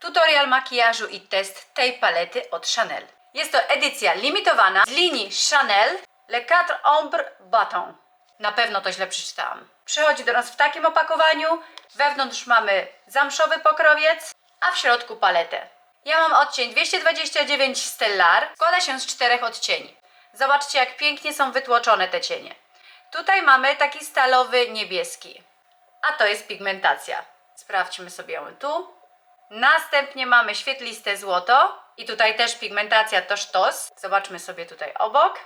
tutorial makijażu i test tej palety od Chanel. Jest to edycja limitowana z linii Chanel Le 4 Ombre Baton. Na pewno to źle przeczytałam. Przychodzi do nas w takim opakowaniu. Wewnątrz mamy zamszowy pokrowiec, a w środku paletę. Ja mam odcień 229 Stellar. Składa się z czterech odcieni. Zobaczcie, jak pięknie są wytłoczone te cienie. Tutaj mamy taki stalowy niebieski, a to jest pigmentacja. Sprawdźmy sobie ją tu. Następnie mamy świetliste złoto i tutaj też pigmentacja to sztos. Zobaczmy sobie tutaj obok.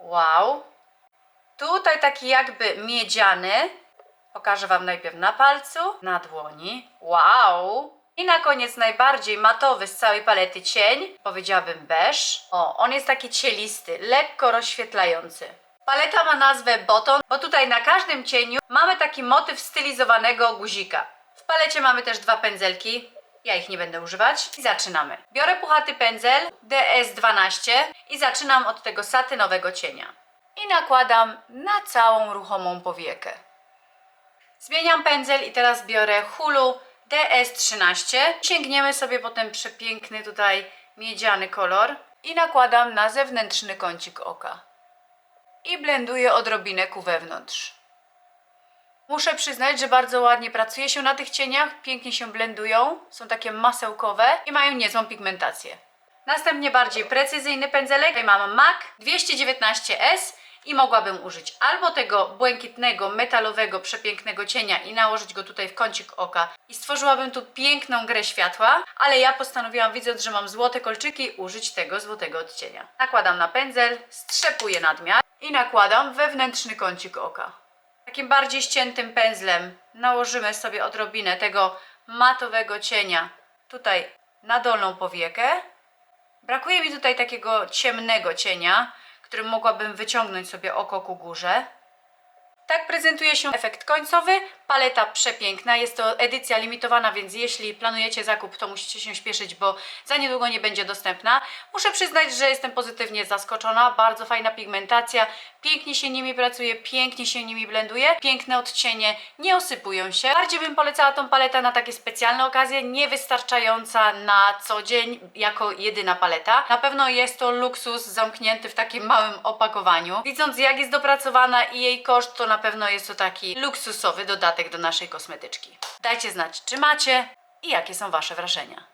Wow. Tutaj taki jakby miedziany. Pokażę Wam najpierw na palcu, na dłoni. Wow! I na koniec najbardziej matowy z całej palety cień, powiedziałabym beż. O, on jest taki cielisty, lekko rozświetlający. Paleta ma nazwę Boton, bo tutaj na każdym cieniu mamy taki motyw stylizowanego guzika. W palecie mamy też dwa pędzelki. Ja ich nie będę używać. I zaczynamy. Biorę puchaty pędzel DS12 i zaczynam od tego satynowego cienia. I nakładam na całą ruchomą powiekę. Zmieniam pędzel i teraz biorę Hulu DS13. Sięgniemy sobie po ten przepiękny tutaj miedziany kolor i nakładam na zewnętrzny kącik oka. I blenduję odrobinę ku wewnątrz. Muszę przyznać, że bardzo ładnie pracuje się na tych cieniach, pięknie się blendują, są takie masełkowe i mają niezłą pigmentację. Następnie bardziej precyzyjny pędzelek. Tutaj mam MAC 219S i mogłabym użyć albo tego błękitnego, metalowego, przepięknego cienia i nałożyć go tutaj w kącik oka i stworzyłabym tu piękną grę światła, ale ja postanowiłam, widząc, że mam złote kolczyki, użyć tego złotego odcienia. Nakładam na pędzel, strzepuję nadmiar i nakładam wewnętrzny kącik oka. Takim bardziej ściętym pędzlem nałożymy sobie odrobinę tego matowego cienia tutaj na dolną powiekę. Brakuje mi tutaj takiego ciemnego cienia, którym mogłabym wyciągnąć sobie oko ku górze. Tak prezentuje się efekt końcowy. Paleta przepiękna. Jest to edycja limitowana, więc jeśli planujecie zakup, to musicie się śpieszyć, bo za niedługo nie będzie dostępna. Muszę przyznać, że jestem pozytywnie zaskoczona. Bardzo fajna pigmentacja. Pięknie się nimi pracuje, pięknie się nimi blenduje. Piękne odcienie, nie osypują się. Bardziej bym polecała tą paletę na takie specjalne okazje, niewystarczająca na co dzień jako jedyna paleta. Na pewno jest to luksus zamknięty w takim małym opakowaniu. Widząc jak jest dopracowana i jej koszt, to na pewno jest to taki luksusowy dodatek do naszej kosmetyczki. Dajcie znać, czy macie i jakie są Wasze wrażenia.